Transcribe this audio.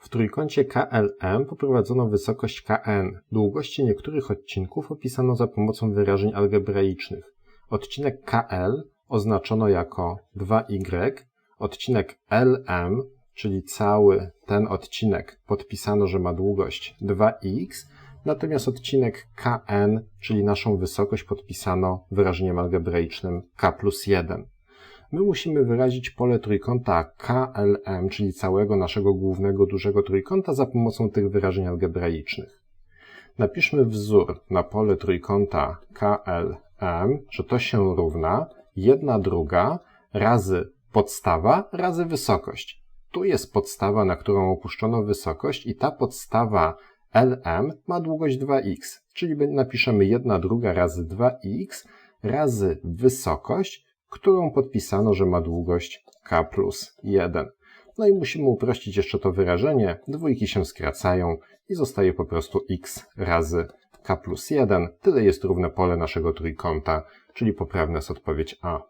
W trójkącie KLM poprowadzono wysokość KN. Długości niektórych odcinków opisano za pomocą wyrażeń algebraicznych. Odcinek KL oznaczono jako 2y, odcinek LM, czyli cały ten odcinek podpisano, że ma długość 2x, natomiast odcinek KN, czyli naszą wysokość podpisano wyrażeniem algebraicznym k plus 1 my musimy wyrazić pole trójkąta KLM, czyli całego naszego głównego dużego trójkąta za pomocą tych wyrażeń algebraicznych. Napiszmy wzór na pole trójkąta KLM, że to się równa 1 druga razy podstawa razy wysokość. Tu jest podstawa, na którą opuszczono wysokość i ta podstawa LM ma długość 2x, czyli napiszemy 1 druga razy 2x razy wysokość, którą podpisano, że ma długość k plus 1. No i musimy uprościć jeszcze to wyrażenie. Dwójki się skracają i zostaje po prostu x razy k plus 1. Tyle jest równe pole naszego trójkąta, czyli poprawna jest odpowiedź A.